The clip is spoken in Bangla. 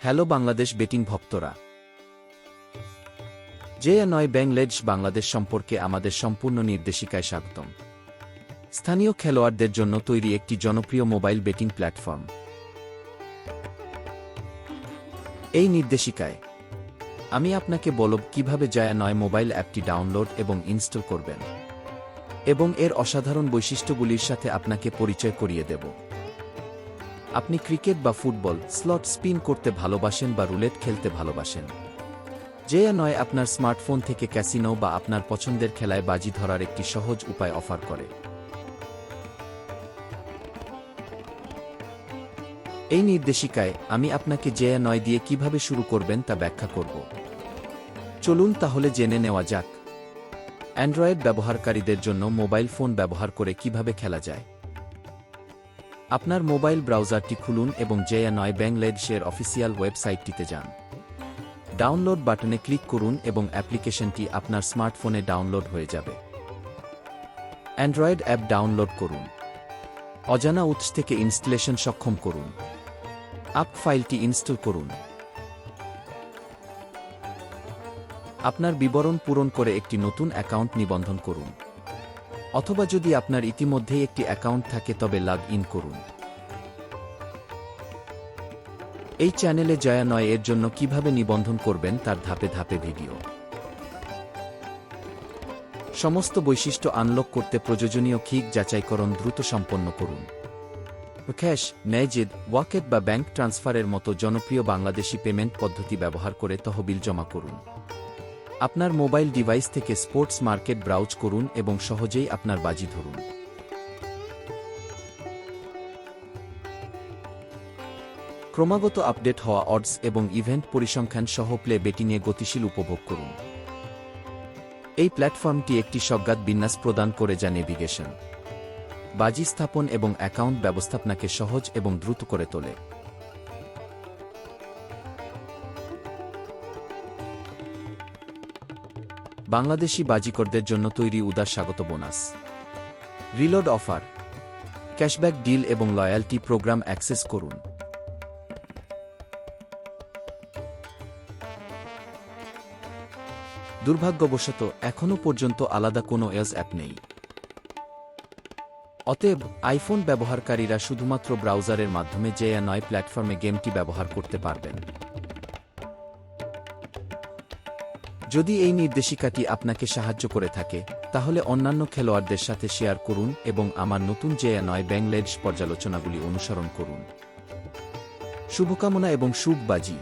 হ্যালো বাংলাদেশ বেটিং ভক্তরা। জে নয় ব্যাংলেজ বাংলাদেশ সম্পর্কে আমাদের সম্পূর্ণ নির্দেশিকায় স্বাগতম। স্থানীয় খেলোয়াড়দের জন্য তৈরি একটি জনপ্রিয় মোবাইল বেটিং প্ল্যাটফর্ম। এই নির্দেশিকায় আমি আপনাকে বলব কীভাবে জয়া নয় মোবাইল অ্যাপটি ডাউনলোড এবং ইনস্টল করবেন এবং এর অসাধারণ বৈশিষ্ট্যগুলির সাথে আপনাকে পরিচয় করিয়ে দেব। আপনি ক্রিকেট বা ফুটবল, স্লট স্পিন করতে ভালোবাসেন বা রুলেট খেলতে ভালোবাসেন। যে নয় আপনার স্মার্টফোন থেকে ক্যাসিনো বা আপনার পছন্দের খেলায় বাজি ধরার একটি সহজ উপায় অফার করে। এই নির্দেশিকায় আমি আপনাকে যে নয় দিয়ে কীভাবে শুরু করবেন তা ব্যাখ্যা করব। চলুন তাহলে জেনে নেওয়া যাক। অ্যান্ড্রয়েড ব্যবহারকারীদের জন্য মোবাইল ফোন ব্যবহার করে কীভাবে খেলা যায়। আপনার মোবাইল ব্রাউজারটি খুলুন এবং জেয়া নয় ব্যাংলেডসের অফিসিয়াল ওয়েবসাইটটিতে যান। ডাউনলোড বাটনে ক্লিক করুন এবং অ্যাপ্লিকেশনটি আপনার স্মার্টফোনে ডাউনলোড হয়ে যাবে। অ্যান্ড্রয়েড অ্যাপ ডাউনলোড করুন। অজানা উৎস থেকে ইনস্টলেশন সক্ষম করুন। আপ ফাইলটি ইনস্টল করুন। আপনার বিবরণ পূরণ করে একটি নতুন অ্যাকাউন্ট নিবন্ধন করুন। অথবা যদি আপনার ইতিমধ্যেই একটি অ্যাকাউন্ট থাকে, তবে লগ ইন করুন। এই চ্যানেলে জয়া নয় এর জন্য কীভাবে নিবন্ধন করবেন, তার ধাপে ধাপে ভিডিও। সমস্ত বৈশিষ্ট্য আনলক করতে প্রয়োজনীয় খিক যাচাইকরণ দ্রুত সম্পন্ন করুন। ক্যাশ ন্যায়জেদ ওয়াকেট বা ব্যাংক ট্রান্সফারের মতো জনপ্রিয় বাংলাদেশি পেমেন্ট পদ্ধতি ব্যবহার করে তহবিল জমা করুন। আপনার মোবাইল ডিভাইস থেকে স্পোর্টস মার্কেট ব্রাউজ করুন এবং সহজেই আপনার বাজি ধরুন। ক্রমাগত আপডেট হওয়া অডস এবং ইভেন্ট পরিসংখ্যান সহ প্লে বেটিংয়ে গতিশীল উপভোগ করুন। এই প্ল্যাটফর্মটি একটি স্বজ্ঞাত বিন্যাস প্রদান করে যা নেভিগেশন। বাজি স্থাপন এবং অ্যাকাউন্ট ব্যবস্থাপনাকে সহজ এবং দ্রুত করে তোলে। বাংলাদেশি বাজিকরদের জন্য তৈরি উদার স্বাগত bonus. Reload offer. Cashback deal এবং লয়্যালটি প্রোগ্রাম অ্যাক্সেস করুন। দুর্ভাগ্যবশত, এখনও পর্যন্ত আলাদা কোনো এজ অ্যাপ নেই। অতএব, আইফোন ব্যবহারকারীরা শুধুমাত্র ব্রাউজারের মাধ্যমে জেয়া নয় প্ল্যাটফর্মে গেমটি ব্যবহার করতে পারবেন। যদি এই নির্দেশিকাটি আপনাকে সাহায্য করে থাকে, তাহলে অন্যান্য খেলোয়াড়দের সাথে শেয়ার করুন এবং আমার নতুন যে নয় ব্যাংলেডস পর্যালোচনাগুলি অনুসরণ করুন। শুভকামনা এবং শুভ বাজি